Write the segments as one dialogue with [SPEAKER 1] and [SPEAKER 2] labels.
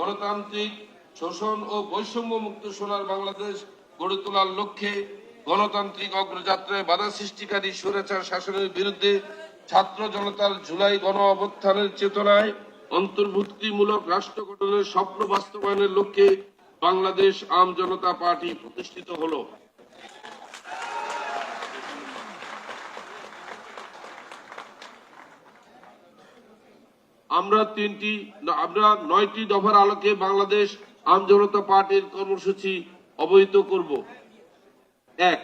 [SPEAKER 1] গণতান্ত্রিক শোষণ ও বৈষম্য মুক্ত সোনার বাংলাদেশ গড়ে তোলার লক্ষ্যে গণতান্ত্রিক অগ্রযাত্রায় বাধা সৃষ্টিকারী স্বৈরাচার শাসনের বিরুদ্ধে ছাত্র জনতার জুলাই গণ অবস্থানের চেতনায় অন্তর্ভুক্তিমূলক রাষ্ট্র গঠনের স্বপ্ন বাস্তবায়নের লক্ষ্যে বাংলাদেশ আম জনতা পার্টি প্রতিষ্ঠিত হলো। আমরা তিনটি, আমরা নয়টি দফার আলোকে বাংলাদেশ আম জনতা পার্টির কর্মসূচি অবহিত করব। এক,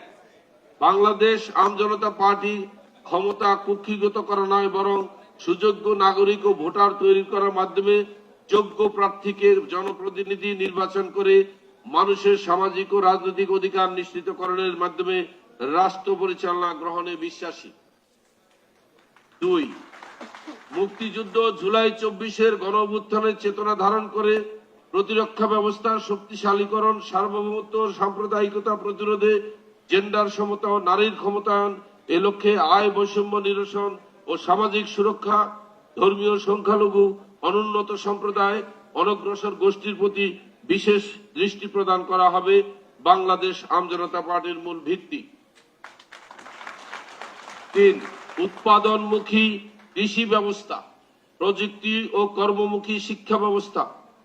[SPEAKER 1] বাংলাদেশ আম জনতা পার্টি ক্ষমতা কুক্ষিগত করা নয়, বরং সুযোগ্য নাগরিক ও ভোটার তৈরি করার মাধ্যমে যোগ্য প্রার্থীকে জনপ্রতিনিধি নির্বাচন করে মানুষের সামাজিক ও রাজনৈতিক অধিকার নিশ্চিতকরণের মাধ্যমে রাষ্ট্র পরিচালনা গ্রহণে বিশ্বাসী। দুই মুক্তিযুদ্ধ জুলাই চব্বিশের গণ অভ্যুত্থানের চেতনা ধারণ করে প্রতিরক্ষা ব্যবস্থা শক্তিশালীকরণ, সার্বভৌমত্ব সাম্প্রদায়িকতা প্রতিরোধে জেন্ডার সমতা ও নারীর ক্ষমতায়ন, এ লক্ষ্যে আয় বৈষম্য নিরসন ও সামাজিক সুরক্ষা, ধর্মীয় সংখ্যালঘু, অনুন্নত সম্প্রদায়, অনগ্রসর গোষ্ঠীর প্রতি বিশেষ দৃষ্টি প্রদান করা হবে। বাংলাদেশ আমজনতা পার্টির মূল ভিত্তি। তিন, উৎপাদনমুখী কৃষি ব্যবস্থা, প্রযুক্তি ও কর্মমুখী শিক্ষা ব্যবস্থা,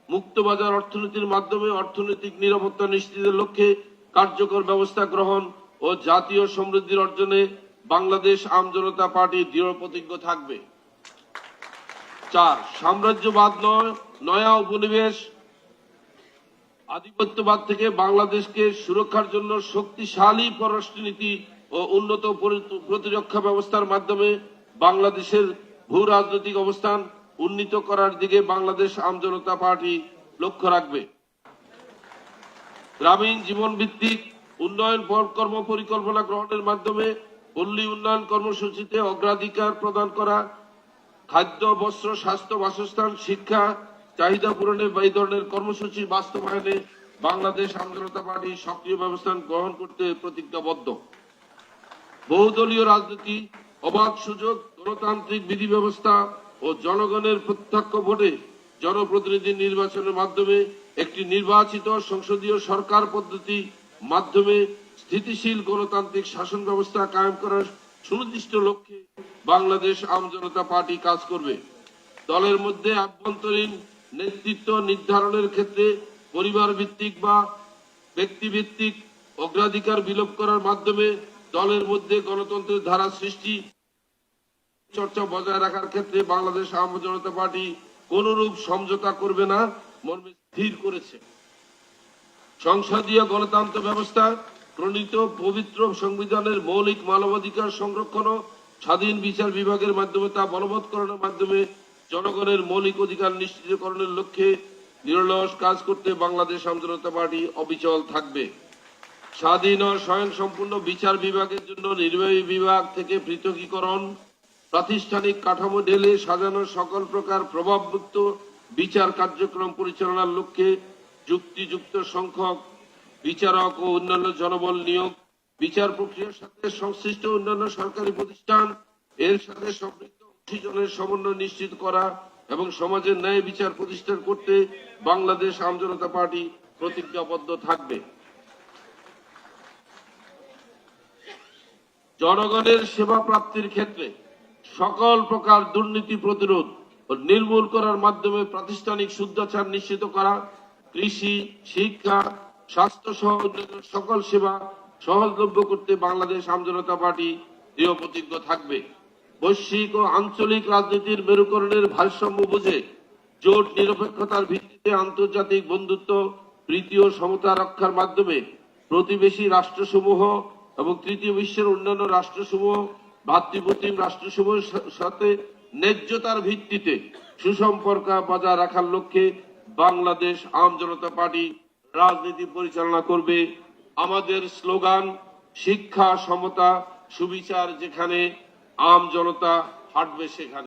[SPEAKER 1] মুক্তবাজার অর্থনীতির মাধ্যমে অর্থনৈতিক নিরাপত্তা নিশ্চিতের লক্ষ্যে কার্যকর ব্যবস্থা গ্রহণ ও জাতীয় সমৃদ্ধির অর্জনে বাংলাদেশ আমজনতা পার্টি দৃঢ় প্রতিজ্ঞ থাকবে। চার, সাম্রাজ্যবাদ নয়, নয়া উপনিবেশ আধিপত্যবাদ থেকে বাংলাদেশকে সুরক্ষার জন্য শক্তিশালী পররাষ্ট্রনীতি ও উন্নত প্রতিরক্ষা ব্যবস্থার মাধ্যমে বাংলাদেশের ভূ রাজনৈতিক অবস্থান উন্নীত করার দিকে বাংলাদেশ আমজনতা পার্টি লক্ষ্য রাখবে। গ্রামীণ জীবন ভিত্তিক উন্নয়ন কর্ম পরিকল্পনা গ্রহণের মাধ্যমে পল্লী উন্নয়ন কর্মসূচিতে অগ্রাধিকার প্রদান করা, খাদ্য, বস্ত্র, স্বাস্থ্য, বাসস্থান, শিক্ষা, চাহিদা পূরণে বা এই ধরনের কর্মসূচি বাস্তবায়নে বাংলাদেশ আন্দোলনতা পার্টি সক্রিয় ব্যবস্থা গ্রহণ করতে প্রতিজ্ঞাবদ্ধ। বহুদলীয় রাজনীতি অবাধ সুযোগ, গণতান্ত্রিক বিধি ব্যবস্থা ও জনগণের প্রত্যক্ষ ভোটে জনপ্রতিনিধি নির্বাচনের মাধ্যমে একটি নির্বাচিত সংসদীয় সরকার পদ্ধতি মাধ্যমে স্থিতিশীল গণতান্ত্রিক শাসন ব্যবস্থা কায়েম করার সুনির্দিষ্ট লক্ষ্যে বাংলাদেশ আম জনতা পার্টি কাজ করবে। দলের মধ্যে আভ্যন্তরীণ নেতৃত্ব নির্ধারণের ক্ষেত্রে পরিবার ভিত্তিক বা ব্যক্তিভিত্তিক অগ্রাধিকার বিলোপ করার মাধ্যমে দলের মধ্যে গণতন্ত্রের ধারা সৃষ্টি, চর্চা বজায় রাখার ক্ষেত্রে বাংলাদেশ আওয়ামী জনতা পার্টি কোনরূপ সমঝোতা করবে না, মর্মে স্থির করেছে। সংসদীয় গণতন্ত্র ব্যবস্থা, প্রণীত পবিত্র সংবিধানের মৌলিক মানবাধিকার সংরক্ষণ স্বাধীন বিচার বিভাগের মাধ্যমে তা বলবৎকরণের মাধ্যমে জনগণের মৌলিক অধিকার নিশ্চিতকরণের লক্ষ্যে নিরলস কাজ করতে বাংলাদেশ আমজনতা পার্টি অবিচল থাকবে। স্বাধীন ও স্বয়ং সম্পূর্ণ বিচার বিভাগের জন্য নির্বাহী বিভাগ থেকে পৃথকীকরণ, প্রাতিষ্ঠানিক কাঠামো ঢেলে সাজানো সকল প্রকার প্রভাবযুক্ত বিচার কার্যক্রম পরিচালনার লক্ষ্যে যুক্তিযুক্ত সংখ্যক বিচারক ও অন্যান্য জনবল নিয়োগ, বিচার প্রক্রিয়ার সাথে সংশ্লিষ্ট অন্যান্য সরকারি প্রতিষ্ঠান, এর সাথে সম্পৃক্ত অংশীজনের সমন্বয় নিশ্চিত করা এবং সমাজের ন্যায় বিচার প্রতিষ্ঠা করতে বাংলাদেশ আমজনতা পার্টি প্রতিজ্ঞাবদ্ধ থাকবে। জনগণের সেবা প্রাপ্তির ক্ষেত্রে সকল প্রকার দুর্নীতি প্রতিরোধ ও নির্মূল করার মাধ্যমে প্রাতিষ্ঠানিক শুদ্ধাচার নিশ্চিত করা, কৃষি, শিক্ষা, স্বাস্থ্য সহ সকল সেবা সহজলভ্য করতে বাংলাদেশ আমজনতা পার্টি দৃঢ় প্রতিজ্ঞ থাকবে। বৈশ্বিক ও আঞ্চলিক রাজনীতির মেরুকরণের ভারসাম্য বুঝে জোট নিরপেক্ষতার ভিত্তিতে আন্তর্জাতিক বন্ধুত্ব, প্রীতি ও সমতা রক্ষার মাধ্যমে প্রতিবেশী রাষ্ট্রসমূহ এবং তৃতীয় বিশ্বের অন্যান্য রাষ্ট্রসমূহ, ভাতৃপ্রতিম রাষ্ট্রসমূহের সাথে ন্যায্যতার ভিত্তিতে সুসম্পর্ক বজায় রাখার লক্ষ্যে বাংলাদেশ আম জনতা পার্টি রাজনীতি পরিচালনা করবে। আমাদের স্লোগান, শিক্ষা, সমতা, সুবিচার যেখানে আম জনতা হাঁটবে সেখানে।